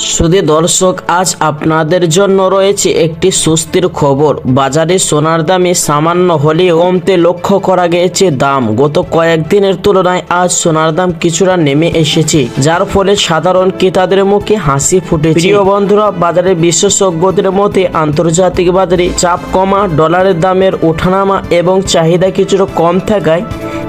শুধু দর্শক, আজ আপনাদের জন্য রয়েছে একটি সুস্থির খবর। বাজারে সোনার দামে সামান্য হলেও কমতে লক্ষ্য করা গিয়েছে দাম। গত কয়েকদিনের তুলনায় আজ সোনার দাম কিছুটা নেমে এসেছে, যার ফলে সাধারণ ক্রেতাদের মুখে হাসি ফুটেছে। প্রিয় বন্ধুরা বাজারের বিশেষজ্ঞদের মতে আন্তর্জাতিক বাজারে চাপ কমা, ডলারের দামের ওঠানামা এবং চাহিদা কিছুটা কম থাকায়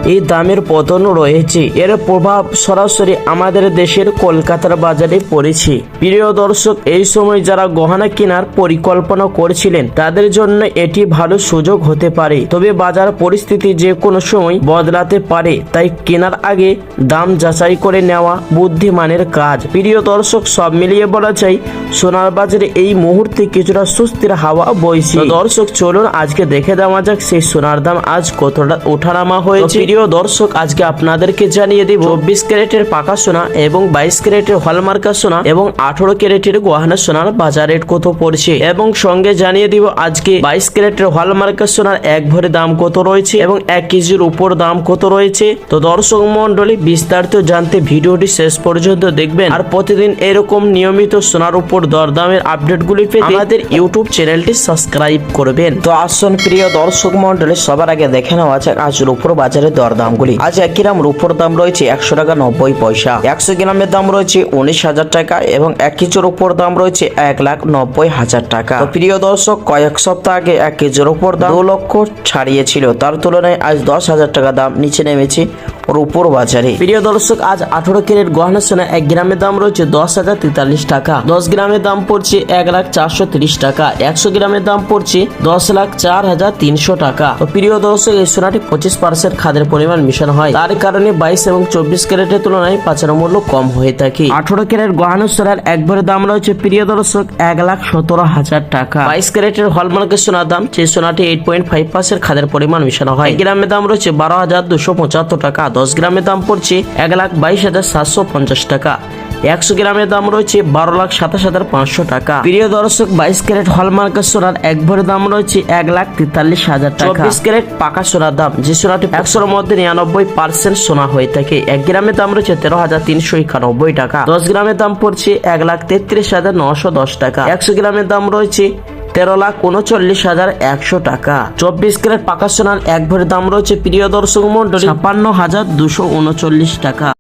এই দামের পতন রয়েছে। এর প্রভাব সরাসরি আমাদের দেশের কলকাতার বাজারে পড়েছে। প্রিয় দর্শক, এই সময় যারা গহনা কেনার পরিকল্পনা করছিলেন, তাদের জন্য এটি ভালো সুযোগ হতে পারে। তবে বাজার পরিস্থিতি যে কোনো সময় বদলাতে পারে, তাই কেনার আগে দাম যাচাই করে নেওয়া বুদ্ধিমানের কাজ। প্রিয় দর্শক, সব মিলিয়ে বলা চাই সোনার বাজারে এই মুহূর্তে কিছুটা সুস্থির হাওয়া বইছে। দর্শক, চলুন আজকে দেখে দেওয়া যাক সেই সোনার দাম আজ কতটা ওঠানামা হয়েছে। প্রিয় দর্শক, আজকে আপনাদেরকে জানিয়ে দিব চব্বিশ ক্যারেটের পাকা সোনা এবং বাইশ ক্যারেটের হলমার্কা সোনা এবং আঠারো ক্যারেটের গহনা সোনার বাজার রেট কত পড়ছে। এবং সঙ্গে জানিয়ে দিব আজকে বাইশ ক্যারেটের হলমার্কা সোনার এক ভরি দাম কত রয়েছে এবং এক কেজির উপর দাম কত রয়েছে। তো দর্শক মন্ডলী বিস্তারিত জানতে ভিডিওটি শেষ পর্যন্ত দেখবেন। আর প্রতিদিন এরকম নিয়মিত সোনার উপর দরদামের আপডেটগুলি পেতে আমাদের ইউটিউব চ্যানেলটি সাবস্ক্রাইব করবেন। তো আসুন প্রিয় দর্শক মন্ডলী সবার আগে দেখে নেওয়া যাক আজ রূপোর বাজারের দরদামগুলি। আজ এক গ্রাম রূপোর দাম রয়েছে একশো টাকা নব্বই পয়সা। একশো গ্রামের দাম রয়েছে উনিশ হাজার টাকা এবং এক কেজির উপর দাম রয়েছে এক লাখ নব্বই হাজার টাকা। প্রিয় দর্শক, কয়েক সপ্তাহ আগে এক কেজির উপর দাম দু লক্ষ ছাড়িয়েছিল। তার তুলনায় আজ দশ হাজার টাকা দাম নিচে নেমেছে রূপোর বাজারে। প্রিয় দর্শক, আজ আঠারো ক্যারেট গহনা সোনা এক গ্রামের দাম রয়েছে দশ হাজার তেতাল্লিশ টাকা। দশ গ্রামের দাম পড়ছে এক লাখ চারশো তিরিশ টাকা। একশো গ্রামের দাম পড়ছে দশ লাখ চার হাজার তিনশো টাকা। তো প্রিয় দর্শক, এই সোনাটি পঁচিশ পার্সেন্ট খাদের পরিমাণ মিশানো হয়। তার কারণে বাইশ এবং চব্বিশ ক্যারেটের তুলনায় পাচার মূল্য কম হয়ে থাকে। আঠারো ক্যারেট গহনা সোনার এক ভরের দাম রয়েছে প্রিয় দর্শক, এক লাখ সতেরো হাজার টাকা। বাইশ ক্যারেটের হলমার্কের সোনার দাম, সেই সোনাটি এইট পয়েন্ট ফাইভ পার্সেন্ট খাদের পরিমাণ মিশানো হয়। গ্রামের দাম রয়েছে বারো হাজার দুশো পঁচাত্তর টাকা। দশ গ্রামের দাম পড়ছে এক লাখ বাইশ হাজার সাতশো পঞ্চাশ টাকা। একশো গ্রামের দাম রয়েছে বারো লাখ সাতাশ হাজার পাঁচশো টাকা। প্রিয় দর্শক, বাইশ ক্যারেট হলমার্কের সোনার এক ভরের দাম রয়েছে এক লাখ তেতাল্লিশ হাজার টাকা। চব্বিশ ক্যারেট পাকা সোনার দাম, যে সোনাটি একশোর মধ্যে নিরানব্বই পার্সেন্ট সোনা হয়ে থাকে। এক গ্রামের দাম রয়েছে তেরো হাজার তিনশো একানব্বই টাকা। দশ গ্রামের দাম পড়ছে এক লাখ তেত্রিশ হাজার নশো দশ টাকা। একশো গ্রামের দাম রয়েছে তেরো লাখ উনচল্লিশ হাজার একশো টাকা। চব্বিশ ক্যারেট পাকা সোনার এক ভরের দাম রয়েছে প্রিয় দর্শক মন্ডলী ছাপ্পান্ন হাজার দুশো উনচল্লিশ টাকা।